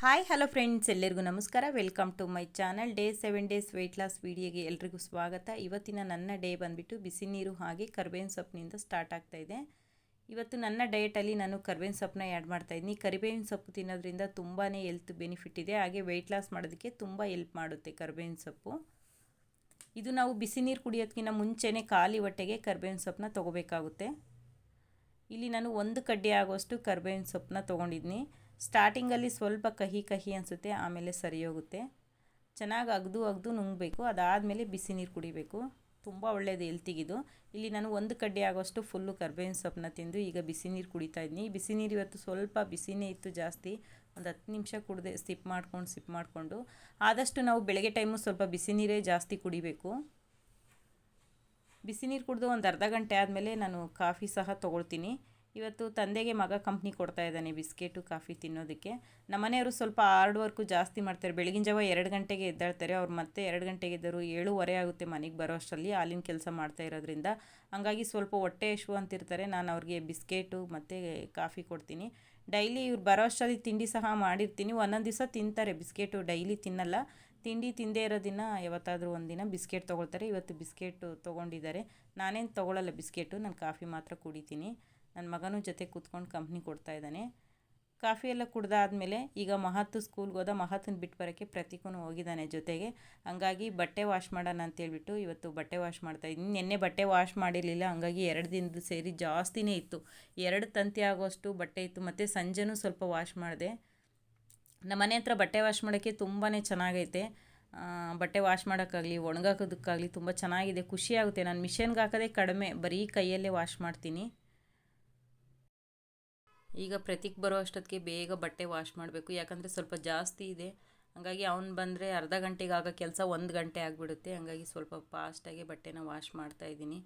Hi hello friends ಎಲ್ಲರಿಗೂ ನಮಸ್ಕಾರ. Welcome to my channel day seven days weight loss ವೀಡಿಯೋಗೆ ಎಲ್ರಿಗೂ ಸ್ವಾಗತ. ಇವತ್ತಿನ ನನ್ನ ಡೇ ಬಂದುಬಿಟ್ಟು ಬಿಸಿ ನೀರು ಹಾಗೆ ಕರ್ಬೇವಿನ ಸೊಪ್ಪಿನಿಂದ ಸ್ಟಾರ್ಟ್ ಆಗ್ತಾ ಇದೆ. ಇವತ್ತು ನನ್ನ ಡಯಟಲ್ಲಿ ನಾನು ಕರ್ಬೇವಿನ ಸೊಪ್ಪನ್ನ ಆ್ಯಡ್ ಮಾಡ್ತಾಯಿದ್ದೀನಿ ಕರಿಬೇವಿನ ಸೊಪ್ಪು ತಿನ್ನೋದ್ರಿಂದ ತುಂಬಾ ಹೆಲ್ತ್ ಬೆನಿಫಿಟ್ ಇದೆ. ಹಾಗೆ ವೆಯ್ಟ್ ಲಾಸ್ ಮಾಡೋದಕ್ಕೆ ತುಂಬ ಹೆಲ್ಪ್ ಮಾಡುತ್ತೆ ಕರ್ಬೇವಿನ ಸೊಪ್ಪು. ಇದು ನಾವು ಬಿಸಿ ನೀರು ಕುಡಿಯೋದಕ್ಕಿಂತ ಮುಂಚೆನೇ ಖಾಲಿ ಹೊಟ್ಟೆಗೆ ಕರ್ಬೇವಿನ ಸೊಪ್ಪನ್ನ ತೊಗೋಬೇಕಾಗುತ್ತೆ. ಇಲ್ಲಿ ನಾನು ಒಂದು ಕಡ್ಡಿ ಆಗೋಷ್ಟು ಕರ್ಬೇವಿನ ಸೊಪ್ಪನ್ನ ತೊಗೊಂಡಿದ್ದೀನಿ. ಸ್ಟಾರ್ಟಿಂಗಲ್ಲಿ ಸ್ವಲ್ಪ ಕಹಿ ಕಹಿ ಅನಿಸುತ್ತೆ, ಆಮೇಲೆ ಸರಿ ಹೋಗುತ್ತೆ. ಚೆನ್ನಾಗಿ ಅಗ್ದು ಅಗ್ದು ನುಂಗಬೇಕು, ಅದಾದಮೇಲೆ ಬಿಸಿ ನೀರು ಕುಡಿಬೇಕು. ತುಂಬ ಒಳ್ಳೆಯದು ಎಲ್ತಿಗಿದು ಇಲ್ಲಿ ನಾನು ಒಂದು ಕಡ್ಡಿ ಆಗೋಷ್ಟು ಫುಲ್ಲು ಕರ್ಬೇವಿನ ಸೊಪ್ಪನ್ನ ತಿಂದು ಈಗ ಬಿಸಿ ನೀರು ಕುಡಿತಾ ಇದ್ದೀನಿ ಬಿಸಿ ನೀರು ಇವತ್ತು ಸ್ವಲ್ಪ ಬಿಸಿನೇ ಇತ್ತು ಜಾಸ್ತಿ. ಒಂದು ಹತ್ತು ನಿಮಿಷ ಕುಡಿದೆ ಸಿಪ್ ಮಾಡ್ಕೊಂಡು ಸಿಪ್ ಮಾಡಿಕೊಂಡು. ಆದಷ್ಟು ನಾವು ಬೆಳಗ್ಗೆ ಟೈಮು ಸ್ವಲ್ಪ ಬಿಸಿ ನೀರೇ ಜಾಸ್ತಿ ಕುಡಿಬೇಕು. ಬಿಸಿ ನೀರು ಕುಡಿದು ಒಂದು ಅರ್ಧ ಗಂಟೆ ಆದಮೇಲೆ ನಾನು ಕಾಫಿ ಸಹ ತೊಗೊಳ್ತೀನಿ. ಇವತ್ತು ತಂದೆಗೆ ಮಗ ಕಂಪ್ನಿ ಕೊಡ್ತಾ ಇದ್ದಾನೆ, ಬಿಸ್ಕೆಟು, ಕಾಫಿ ತಿನ್ನೋದಕ್ಕೆ. ನಮ್ಮನೆಯವರು ಸ್ವಲ್ಪ ಹಾರ್ಡ್ ವರ್ಕು ಜಾಸ್ತಿ ಮಾಡ್ತಾರೆ. ಬೆಳಗಿನ ಜಾವ ಎರಡು ಗಂಟೆಗೆ ಎದ್ದಾಳ್ತಾರೆ. ಅವ್ರು ಮತ್ತೆ ಎರಡು ಗಂಟೆಗೆ ಇದ್ದರು ಏಳುವರೆ ಆಗುತ್ತೆ ಮನೆಗೆ ಬರೋ ಅಷ್ಟರಲ್ಲಿ ಹಾಲಿನ ಕೆಲಸ ಮಾಡ್ತಾ ಇರೋದ್ರಿಂದ. ಹಂಗಾಗಿ ಸ್ವಲ್ಪ ಹೊಟ್ಟೆ ಹಶು ಅಂತಿರ್ತಾರೆ. ನಾನು ಅವ್ರಿಗೆ ಬಿಸ್ಕೆಟು ಮತ್ತು ಕಾಫಿ ಕೊಡ್ತೀನಿ. ಡೈಲಿ ಇವ್ರು ಬರೋ ಅಷ್ಟರಲ್ಲಿ ತಿಂಡಿ ಸಹ ಮಾಡಿರ್ತೀನಿ. ಒಂದೊಂದು ದಿವಸ ತಿಂತಾರೆ. ಬಿಸ್ಕೆಟು ಡೈಲಿ ತಿನ್ನಲ್ಲ. ತಿಂಡಿ ತಿಂದೇ ಇರೋ ದಿನ ಯಾವತ್ತಾದರೂ ಒಂದು ದಿನ ಬಿಸ್ಕೆಟ್ ತೊಗೊಳ್ತಾರೆ. ಇವತ್ತು ಬಿಸ್ಕೆಟು ತೊಗೊಂಡಿದ್ದಾರೆ. ನಾನೇನು ತೊಗೊಳ್ಳಲ್ಲ ಬಿಸ್ಕೆಟು. ನಾನು ಕಾಫಿ ಮಾತ್ರ ಕುಡಿತೀನಿ. ನನ್ನ ಮಗನೂ ಜೊತೆ ಕೂತ್ಕೊಂಡು ಕಂಪ್ನಿ ಕೊಡ್ತಾ ಇದ್ದಾನೆ. ಕಾಫಿ ಎಲ್ಲ ಕುಡ್ದಾದಮೇಲೆ ಈಗ ಮಹತ್ತು ಸ್ಕೂಲ್ಗೆ ಹೋದ ಮಹತ್ತನ ಬಿಟ್ಟು ಬರೋಕ್ಕೆ ಪ್ರತೀಕೂ ಹೋಗಿದ್ದಾನೆ ಜೊತೆಗೆ. ಹಂಗಾಗಿ ಬಟ್ಟೆ ವಾಶ್ ಮಾಡೋಣ ಅಂತೇಳ್ಬಿಟ್ಟು ಇವತ್ತು ಬಟ್ಟೆ ವಾಶ್ ಮಾಡ್ತಾ ಇದ್ದೀನಿ. ನಿನ್ನೆ ಬಟ್ಟೆ ವಾಶ್ ಮಾಡಿರಲಿಲ್ಲ, ಹಂಗಾಗಿ ಎರಡು ದಿನದ ಸೇರಿ ಜಾಸ್ತಿನೇ ಇತ್ತು. ಎರಡು ತಂತಿ ಆಗೋಷ್ಟು ಬಟ್ಟೆ ಇತ್ತು, ಮತ್ತು ಸಂಜೆನೂ ಸ್ವಲ್ಪ ವಾಶ್ ಮಾಡಿದೆ. ನಮ್ಮ ಮನೆ ಹತ್ರ ಬಟ್ಟೆ ವಾಶ್ ಮಾಡೋಕ್ಕೆ ತುಂಬಾ ಚೆನ್ನಾಗೈತೆ. ಬಟ್ಟೆ ವಾಶ್ ಮಾಡೋಕ್ಕಾಗಲಿ, ಒಣಗಾಕೋದಕ್ಕಾಗಲಿ ತುಂಬ ಚೆನ್ನಾಗಿದೆ ಖುಷಿಯಾಗುತ್ತೆ ನಾನು ಮಿಷನ್ಗೆ ಹಾಕೋದೇ ಕಡಿಮೆ, ಬರೀ ಕೈಯಲ್ಲೇ ವಾಶ್ ಮಾಡ್ತೀನಿ. ಈಗ ಪ್ರತೀಕ್ ಬರೋ ಅಷ್ಟೊತ್ತಿಗೆ ಬೇಗ ಬಟ್ಟೆ ವಾಶ್ ಮಾಡಬೇಕು. ಯಾಕಂದರೆ ಸ್ವಲ್ಪ ಜಾಸ್ತಿ ಇದೆ. ಹಾಗಾಗಿ ಅವ್ನು ಬಂದರೆ ಅರ್ಧ ಗಂಟೆಗೆ ಆಗೋ ಕೆಲಸ ಒಂದು ಗಂಟೆ ಆಗಿಬಿಡುತ್ತೆ. ಹಾಗಾಗಿ ಸ್ವಲ್ಪ ಫಾಸ್ಟಾಗಿ ಬಟ್ಟೆನ ವಾಶ್ ಮಾಡ್ತಾಯಿದ್ದೀನಿ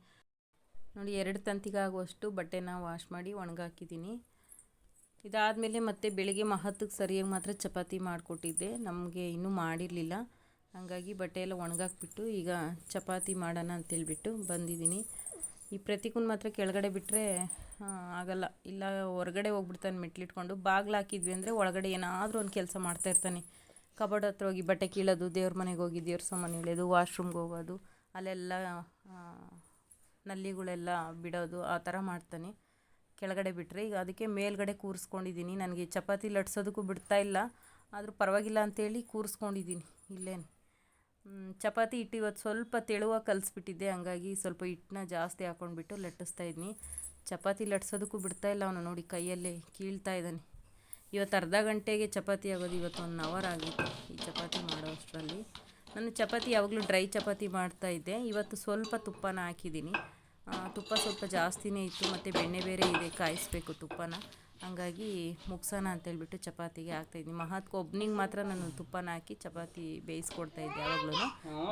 ನೋಡಿ, ಎರಡು ತಂತಿಗಾಗುವಷ್ಟು ಬಟ್ಟೆನ ವಾಶ್ ಮಾಡಿ ಒಣಗಾಕಿದ್ದೀನಿ. ಇದಾದಮೇಲೆ ಮತ್ತೆ ಬೆಳಿಗ್ಗೆ ಮಹತ್ತಕ್ಕೆ ಸರಿಯಾಗಿ ಮಾತ್ರ ಚಪಾತಿ ಮಾಡಿಕೊಟ್ಟಿದ್ದೆ. ನಮಗೆ ಇನ್ನೂ ಮಾಡಿರಲಿಲ್ಲ. ಹಾಗಾಗಿ ಬಟ್ಟೆ ಎಲ್ಲ ಒಣಗಾಕ್ಬಿಟ್ಟು ಈಗ ಚಪಾತಿ ಮಾಡೋಣ ಅಂತೇಳ್ಬಿಟ್ಟು ಬಂದಿದ್ದೀನಿ. ಈ ಪ್ರತಿಕೂನ್ ಮಾತ್ರ ಕೆಳಗಡೆ ಬಿಟ್ಟರೆ ಆಗಲ್ಲ. ಇಲ್ಲ, ಹೊರಗಡೆ ಹೋಗ್ಬಿಡ್ತಾನೆ ಮೆಟ್ಲಿಟ್ಕೊಂಡು ಬಾಗಿಲು ಹಾಕಿದ್ವಿ ಅಂದರೆ ಒಳಗಡೆ ಏನಾದರೂ ಒಂದು ಕೆಲಸ ಮಾಡ್ತಾಯಿರ್ತಾನೆ ಕಬಡ್ ಹತ್ರ ಹೋಗಿ ಬಟ್ಟೆ ಕೀಳೋದು, ದೇವ್ರ ಮನೆಗೆ ಹೋಗಿ ದೇವ್ರ ಸಾಮಾನು ಇಳಿಯೋದು ವಾಶ್ರೂಮ್ಗೆ ಹೋಗೋದು, ಅಲ್ಲೆಲ್ಲ ನಲ್ಲಿಗಳೆಲ್ಲ ಬಿಡೋದು, ಆ ಥರ ಮಾಡ್ತಾನೆ. ಕೆಳಗಡೆ ಬಿಟ್ಟರೆ ಈಗ ಅದಕ್ಕೆ ಮೇಲ್ಗಡೆ ಕೂರಿಸ್ಕೊಂಡಿದ್ದೀನಿ. ನನಗೆ ಚಪಾತಿ ಲಟ್ಸೋದಕ್ಕೂ ಬಿಡ್ತಾ ಇಲ್ಲ. ಆದರೂ ಪರವಾಗಿಲ್ಲ ಅಂತೇಳಿ ಕೂರಿಸ್ಕೊಂಡಿದ್ದೀನಿ ಇಲ್ಲೇನು. ಚಪಾತಿ ಹಿಟ್ಟು ಇವತ್ತು ಸ್ವಲ್ಪ ತೆಳುವಾಗಿ ಕಲಿಸ್ಬಿಟ್ಟಿದ್ದೆ, ಹಂಗಾಗಿ ಸ್ವಲ್ಪ ಹಿಟ್ಟನ್ನ ಜಾಸ್ತಿ ಹಾಕ್ಕೊಂಡ್ಬಿಟ್ಟು ಲಟ್ಟಿಸ್ತಾ ಇದ್ದೀನಿ ಚಪಾತಿ ಲಟ್ಸೋದಕ್ಕೂ ಬಿಡ್ತಾ ಇಲ್ಲ ಅವನು ನೋಡಿ, ಕೈಯಲ್ಲೇ ಕೀಳ್ತಾ ಇದ್ದಾನೆ. ಇವತ್ತು ಅರ್ಧ ಗಂಟೆಗೆ ಚಪಾತಿ ಆಗೋದು, ಇವತ್ತು ಒನ್ ಅವರ್ ಆಗಿತ್ತು ಈ ಚಪಾತಿ ಮಾಡೋ ಅಷ್ಟರಲ್ಲಿ ನಾನು ಚಪಾತಿ ಯಾವಾಗಲೂ ಡ್ರೈ ಚಪಾತಿ ಮಾಡ್ತಾಯಿದ್ದೆ ಇವತ್ತು ಸ್ವಲ್ಪ ತುಪ್ಪನ ಹಾಕಿದ್ದೀನಿ. ತುಪ್ಪ ಸ್ವಲ್ಪ ಜಾಸ್ತಿನೇ ಇತ್ತು, ಮತ್ತು ಬೆಣ್ಣೆ ಬೇರೆ ಇದೆ, ಕಾಯಿಸ್ಬೇಕು ತುಪ್ಪನ. ಹಂಗಾಗಿ ಮುಗ್ಸೋಣ ಅಂತೇಳ್ಬಿಟ್ಟು ಚಪಾತಿಗೆ ಹಾಕ್ತಾಯಿದ್ದೀನಿ. ಮಹಾತ್ಕ ಒಬ್ನಿಗೆ ಮಾತ್ರ ನಾನು ತುಪ್ಪನ ಹಾಕಿ ಚಪಾತಿ ಬೇಯಿಸ್ಕೊಡ್ತಾ ಇದ್ದೆ ಯಾವಾಗಲೂ.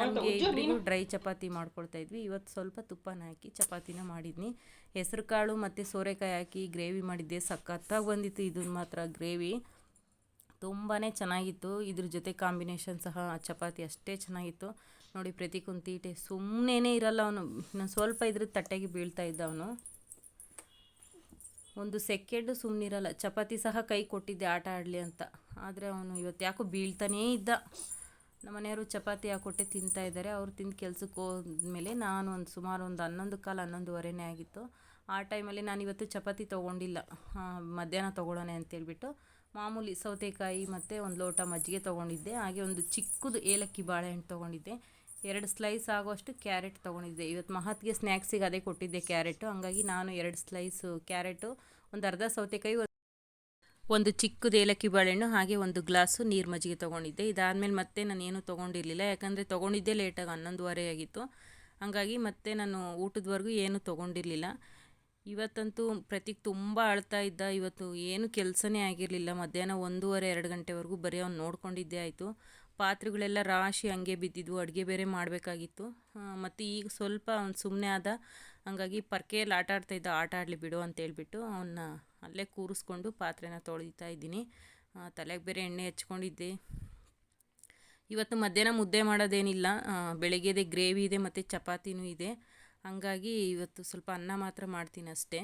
ನಮಗೆ ಇಬ್ಬರಿಗೂ ಡ್ರೈ ಚಪಾತಿ ಮಾಡ್ಕೊಳ್ತಾ ಇದ್ವಿ. ಇವತ್ತು ಸ್ವಲ್ಪ ತುಪ್ಪನ ಹಾಕಿ ಚಪಾತಿನ ಮಾಡಿದ್ನಿ. ಹೆಸರು ಕಾಳು ಮತ್ತು ಸೋರೆಕಾಯಿ ಹಾಕಿ ಗ್ರೇವಿ ಮಾಡಿದ್ದೆ. ಸಖತ್ತಾಗಿ ಬಂದಿತ್ತು ಇದನ್ನ ಮಾತ್ರ ಗ್ರೇವಿ. ತುಂಬಾ ಚೆನ್ನಾಗಿತ್ತು. ಇದ್ರ ಜೊತೆ ಕಾಂಬಿನೇಷನ್ ಸಹ ಚಪಾತಿ ಅಷ್ಟೇ ಚೆನ್ನಾಗಿತ್ತು. ನೋಡಿ ಪ್ರತಿ ಕುಂತೀಟೆ ಸುಮ್ಮನೆ ಇರಲ್ಲ ಅವನು. ನಾನು ಸ್ವಲ್ಪ ಇದ್ರ ತಟ್ಟೆಗೆ ಬೀಳ್ತಾ ಇದ್ದ ಅವನು. ಒಂದು ಸೆಕೆಂಡು ಸುಮ್ಮನಿರಲ್ಲ ಚಪಾತಿ ಸಹ ಕೈ ಕೊಟ್ಟಿದ್ದೆ ಆಟ ಆಡಲಿ ಅಂತ. ಆದರೆ ಅವನು ಇವತ್ತು ಯಾಕೋ ಬೀಳ್ತಾನೇ ಇದ್ದ. ನಮ್ಮ ಮನೆಯವರು ಚಪಾತಿ ಹಾಕೊಟ್ಟೆ ತಿಂತಾ ಇದ್ದಾರೆ. ಅವ್ರು ತಿಂದು ಕೆಲಸಕ್ಕೆ ಹೋದ್ಮೇಲೆ ನಾನು ಒಂದು ಸುಮಾರು ಒಂದು ಹನ್ನೊಂದು ಕಾಲು ಹನ್ನೊಂದುವರೆನೇ ಆಗಿತ್ತು. ಆ ಟೈಮಲ್ಲಿ ನಾನು ಇವತ್ತು ಚಪಾತಿ ತೊಗೊಂಡಿಲ್ಲ. ಮಧ್ಯಾಹ್ನ ತೊಗೊಳ್ಳೋಣ ಅಂತೇಳ್ಬಿಟ್ಟು ಮಾಮೂಲಿ ಸೌತೆಕಾಯಿ ಮತ್ತು ಒಂದು ಲೋಟ ಮಜ್ಜಿಗೆ ತೊಗೊಂಡಿದ್ದೆ. ಹಾಗೆ ಒಂದು ಚಿಕ್ಕದು ಏಲಕ್ಕಿ ಬಾಳೆಹಣ್ಣು ತೊಗೊಂಡಿದ್ದೆ. ಎರಡು ಸ್ಲೈಸ್ ಆಗೋಷ್ಟು ಕ್ಯಾರೆಟ್ ತೊಗೊಂಡಿದ್ದೆ. ಇವತ್ತು ಮಹತ್ಗೆ ಸ್ನ್ಯಾಕ್ಸಿಗೆ ಅದೇ ಕೊಟ್ಟಿದ್ದೆ ಕ್ಯಾರೆಟು ಹಂಗಾಗಿ ನಾನು ಎರಡು ಸ್ಲೈಸು ಕ್ಯಾರೆಟು ಒಂದು ಅರ್ಧ ಸೌತೆಕಾಯಿ, ಒಂದು ಚಿಕ್ಕದು ಏಲಕ್ಕಿ ಬಾಳೆಹಣ್ಣು, ಹಾಗೆ ಒಂದು ಗ್ಲಾಸು ನೀರು ಮಜ್ಜಿಗೆ ತೊಗೊಂಡಿದ್ದೆ. ಇದಾದಮೇಲೆ ಮತ್ತೆ ನಾನು ಏನೂ ತೊಗೊಂಡಿರಲಿಲ್ಲ. ಯಾಕಂದರೆ ತೊಗೊಂಡಿದ್ದೆ ಲೇಟಾಗಿ ಹನ್ನೊಂದುವರೆ ಆಗಿತ್ತು. ಹಾಗಾಗಿ ಮತ್ತೆ ನಾನು ಊಟದವರೆಗೂ ಏನೂ ತೊಗೊಂಡಿರಲಿಲ್ಲ. ಇವತ್ತಂತೂ ಪ್ರತೀಕ್ ತುಂಬ ಅಳ್ತಾ ಇದ್ದ. ಇವತ್ತು ಏನು ಕೆಲಸನೇ ಆಗಿರಲಿಲ್ಲ. ಮಧ್ಯಾಹ್ನ ಒಂದೂವರೆ, ಎರಡು ಗಂಟೆವರೆಗೂ ಬರೀ ಅವ್ನು ನೋಡ್ಕೊಂಡಿದ್ದೇ ಆಯಿತು. ಪಾತ್ರೆಗಳೆಲ್ಲ ರಾಶಿ ಹಂಗೆ ಬಿದ್ದಿದ್ವು, ಅಡುಗೆ ಬೇರೆ ಮಾಡಬೇಕಾಗಿತ್ತು. ಮತ್ತು ಈಗ ಸ್ವಲ್ಪ ಅವ್ನು ಸುಮ್ಮನೆ ಆದ, ಹಂಗಾಗಿ ಪರ್ಕೆಯಲ್ಲಿ ಆಟ ಆಡ್ತಾಯಿದ್ದ ಆಟ ಆಡಲಿ ಬಿಡು ಅಂತೇಳ್ಬಿಟ್ಟು ಅವನ್ನ ಅಲ್ಲೇ ಕೂರಿಸ್ಕೊಂಡು ಪಾತ್ರೆನ ತೊಳಿತಾ ಇದ್ದೀನಿ. ತಲೆಗೆ ಬೇರೆ ಎಣ್ಣೆ ಹಚ್ಕೊಂಡಿದ್ದೆ. ಇವತ್ತು ಮಧ್ಯಾಹ್ನ ಮುದ್ದೆ ಮಾಡೋದೇನಿಲ್ಲ. ಬೆಳಗ್ಗೆದೆ ಗ್ರೇವಿ ಇದೆ ಮತ್ತು ಚಪಾತಿನೂ ಇದೆ. ಹಂಗಾಗಿ ಇವತ್ತು ಸ್ವಲ್ಪ ಅನ್ನ ಮಾತ್ರ ಮಾಡ್ತೀನಿ ಅಷ್ಟೇ.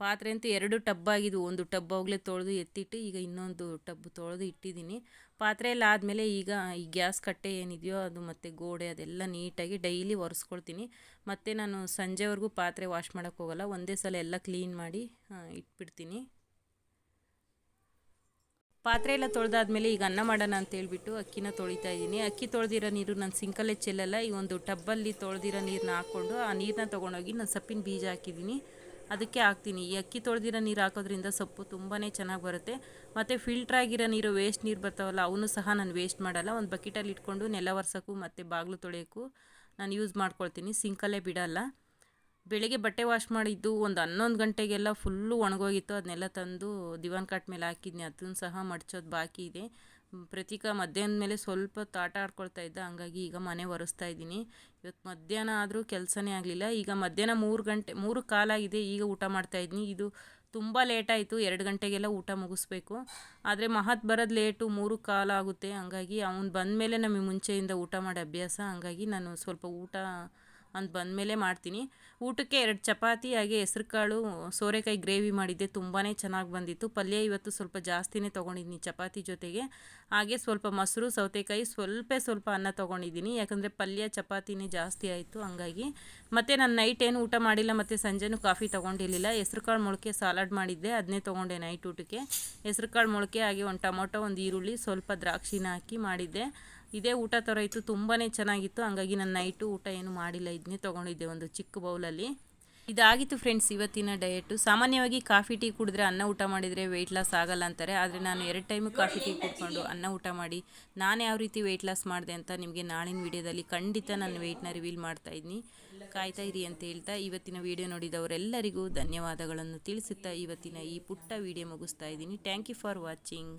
ಪಾತ್ರೆ ಅಂತೂ ಎರಡು ಟಬ್ ಆಗಿದ್ವು. ಒಂದು ಟಬ್ ಹೋಗ್ಲೇ ತೊಳೆದು ಎತ್ತಿಟ್ಟು ಈಗ ಇನ್ನೊಂದು ಟಬ್ ತೊಳೆದು ಇಟ್ಟಿದ್ದೀನಿ. ಪಾತ್ರೆ ಎಲ್ಲ ಆದಮೇಲೆ ಈಗ ಈ ಗ್ಯಾಸ್ ಕಟ್ಟೆ ಏನಿದೆಯೋ ಅದು ಮತ್ತು ಗೋಡೆ ಅದೆಲ್ಲ ನೀಟಾಗಿ ಡೈಲಿ ಒರೆಸ್ಕೊಳ್ತೀನಿ. ಮತ್ತು ನಾನು ಸಂಜೆವರೆಗೂ ಪಾತ್ರೆ ವಾಶ್ ಮಾಡೋಕ್ಕೆ ಹೋಗಲ್ಲ. ಒಂದೇ ಸಲ ಎಲ್ಲ ಕ್ಲೀನ್ ಮಾಡಿ ಇಟ್ಬಿಡ್ತೀನಿ. ಪಾತ್ರೆ ಎಲ್ಲ ತೊಳೆದಾದ್ಮೇಲೆ ಈಗ ಅನ್ನ ಮಾಡೋಣ ಅಂತ ಹೇಳ್ಬಿಟ್ಟು ಅಕ್ಕಿನ ತೊಳಿತಾ ಇದ್ದೀನಿ. ಅಕ್ಕಿ ತೊಳೆದಿರೋ ನೀರು ನಾನು ಸಿಂಕಲ್ಲೇ ಚೆಲ್ಲಲ್ಲ. ಈ ಒಂದು ಟಬ್ಬಲ್ಲಿ ತೊಳೆದಿರೋ ನೀರನ್ನ ಹಾಕ್ಕೊಂಡು ಆ ನೀರನ್ನ ತೊಗೊಂಡೋಗಿ ನಾನು ಸೊಪ್ಪಿನ ಬೀಜ ಹಾಕಿದ್ದೀನಿ. ಅದಕ್ಕೆ ಹಾಕ್ತೀನಿ. ಈ ಅಕ್ಕಿ ತೊಳೆದಿರೋ ನೀರು ಹಾಕೋದ್ರಿಂದ ಸೊಪ್ಪು ತುಂಬಾ ಚೆನ್ನಾಗಿ ಬರುತ್ತೆ. ಮತ್ತು ಆಗಿರೋ ನೀರು ವೇಸ್ಟ್ ನೀರು ಬರ್ತಾವಲ್ಲ ಅವನು ಸಹ ನಾನು ವೇಸ್ಟ್ ಮಾಡಲ್ಲ. ಒಂದು ಬಕೆಟಲ್ಲಿ ಇಟ್ಕೊಂಡು ನೆಲ ಒರ್ಸೋಕ್ಕೂ ಮತ್ತು ಬಾಗಿಲು ತೊಳೆಯೋಕ್ಕೂ ನಾನು ಯೂಸ್ ಮಾಡ್ಕೊಳ್ತೀನಿ. ಸಿಂಕಲ್ಲೇ ಬಿಡಲ್ಲ. ಬೆಳಿಗ್ಗೆ ಬಟ್ಟೆ ವಾಶ್ ಮಾಡಿದ್ದು ಒಂದು ಹನ್ನೊಂದು ಗಂಟೆಗೆಲ್ಲ ಫುಲ್ಲು ಒಣಗೋಗಿತ್ತು. ಅದನ್ನೆಲ್ಲ ತಂದು ದಿವಾನ್ ಕಾಟ್ ಮೇಲೆ ಹಾಕಿದ್ನಿ. ಅದನ್ನು ಸಹ ಮಡ್ಚೋದು ಬಾಕಿ ಇದೆ. ಪ್ರತೀಕ ಮಧ್ಯಾಹ್ನದ ಮೇಲೆ ಸ್ವಲ್ಪ ತಾಟ ಆಡ್ಕೊಳ್ತಾ ಇದ್ದ, ಹಂಗಾಗಿ ಈಗ ಮನೆ ಒರೆಸ್ತಾ ಇದ್ದೀನಿ. ಇವತ್ತು ಮಧ್ಯಾಹ್ನ ಆದರೂ ಕೆಲಸನೇ ಆಗಲಿಲ್ಲ. ಈಗ ಮಧ್ಯಾಹ್ನ ಮೂರು ಗಂಟೆ, ಮೂರು ಕಾಲಾಗಿದೆ ಈಗ ಊಟ ಮಾಡ್ತಾ ಇದ್ದೀನಿ. ಇದು ತುಂಬ ಲೇಟ್ ಆಯಿತು, ಎರಡು ಗಂಟೆಗೆಲ್ಲ ಊಟ ಮುಗಿಸ್ಬೇಕು. ಆದರೆ ಮಹತ್ ಬರೋದು ಲೇಟು ಮೂರು ಕಾಲ ಆಗುತ್ತೆ. ಹಂಗಾಗಿ ಅವ್ನು ಬಂದಮೇಲೆ ನಮಗೆ ಮುಂಚೆಯಿಂದ ಊಟ ಮಾಡೋ ಅಭ್ಯಾಸ. ಹಂಗಾಗಿ ನಾನು ಸ್ವಲ್ಪ ಊಟ ಅಂತ ಬಂದಮೇಲೆ ಮಾಡ್ತೀನಿ. ಊಟಕ್ಕೆ ಎರಡು ಚಪಾತಿ, ಹಾಗೆ ಹೆಸ್ರು ಕಾಳು ಸೋರೆಕಾಯಿ ಗ್ರೇವಿ ಮಾಡಿದ್ದೆ. ತುಂಬಾ ಚೆನ್ನಾಗಿ ಬಂದಿತ್ತು. ಪಲ್ಯ ಇವತ್ತು ಸ್ವಲ್ಪ ಜಾಸ್ತಿನೇ ತೊಗೊಂಡಿದ್ದೀನಿ ಚಪಾತಿ ಜೊತೆಗೆ. ಹಾಗೆ ಸ್ವಲ್ಪ ಮೊಸರು, ಸೌತೆಕಾಯಿ, ಸ್ವಲ್ಪ ಸ್ವಲ್ಪ ಅನ್ನ ತೊಗೊಂಡಿದ್ದೀನಿ. ಯಾಕಂದರೆ ಪಲ್ಯ, ಚಪಾತಿನೇ ಜಾಸ್ತಿ ಆಯಿತು ಹಂಗಾಗಿ. ಮತ್ತು ನಾನು ನೈಟ್ ಏನು ಊಟ ಮಾಡಿಲ್ಲ, ಮತ್ತು ಸಂಜೆನೂ ಕಾಫಿ ತೊಗೊಂಡಿರಲಿಲ್ಲ. ಹೆಸ್ರು ಕಾಳು ಮೊಳಕೆ ಸಾಲಾಡ್ ಮಾಡಿದ್ದೆ. ಅದನ್ನೇ ತೊಗೊಂಡೆ ನೈಟ್ ಊಟಕ್ಕೆ. ಹೆಸ್ರು ಕಾಳು ಮೊಳಕೆ, ಹಾಗೆ ಒಂದು ಟೊಮೊಟೊ, ಒಂದು ಈರುಳ್ಳಿ, ಸ್ವಲ್ಪ ದ್ರಾಕ್ಷಿನ ಹಾಕಿ ಮಾಡಿದ್ದೆ. ಇದೇ ಊಟ ಥರ ಇತ್ತು ತುಂಬಾ ಚೆನ್ನಾಗಿತ್ತು. ಹಂಗಾಗಿ ನಾನು ನೈಟು ಊಟ ಏನು ಮಾಡಿಲ್ಲ. ಇದನ್ನೇ ತೊಗೊಂಡಿದ್ದೆ ಒಂದು ಚಿಕ್ಕ ಬೌಲಲ್ಲಿ. ಇದಾಗಿತ್ತು ಫ್ರೆಂಡ್ಸ್ ಇವತ್ತಿನ ಡಯೆಟು ಸಾಮಾನ್ಯವಾಗಿ ಕಾಫಿ ಟೀ ಕುಡಿದ್ರೆ ಅನ್ನ ಊಟ ಮಾಡಿದರೆ ವೆಯ್ಟ್ ಲಾಸ್ ಆಗಲ್ಲ ಅಂತಾರೆ. ಆದರೆ ನಾನು ಎರಡು ಟೈಮು ಕಾಫಿ ಟೀ ಕುಡ್ಕೊಂಡು ಅನ್ನ ಊಟ ಮಾಡಿ ನಾನು ಯಾವ ರೀತಿ ವೆಯ್ಟ್ ಲಾಸ್ ಮಾಡಿದೆ ಅಂತ ನಿಮಗೆ ನಾಳಿನ ವೀಡಿಯೋದಲ್ಲಿ ಖಂಡಿತ ನಾನು ವೆಯ್ಟ್ನ ರಿವೀಲ್ ಮಾಡ್ತಾ ಇದ್ದೀನಿ ಕಾಯ್ತಾ ಇರಿ ಅಂತ ಹೇಳ್ತಾ ಇವತ್ತಿನ ವಿಡಿಯೋ ನೋಡಿದವರೆಲ್ಲರಿಗೂ ಧನ್ಯವಾದಗಳನ್ನು ತಿಳಿಸುತ್ತಾ ಇವತ್ತಿನ ಈ ಪುಟ್ಟ ವಿಡಿಯೋ ಮುಗಿಸ್ತಾ ಇದ್ದೀನಿ. Thank you for watching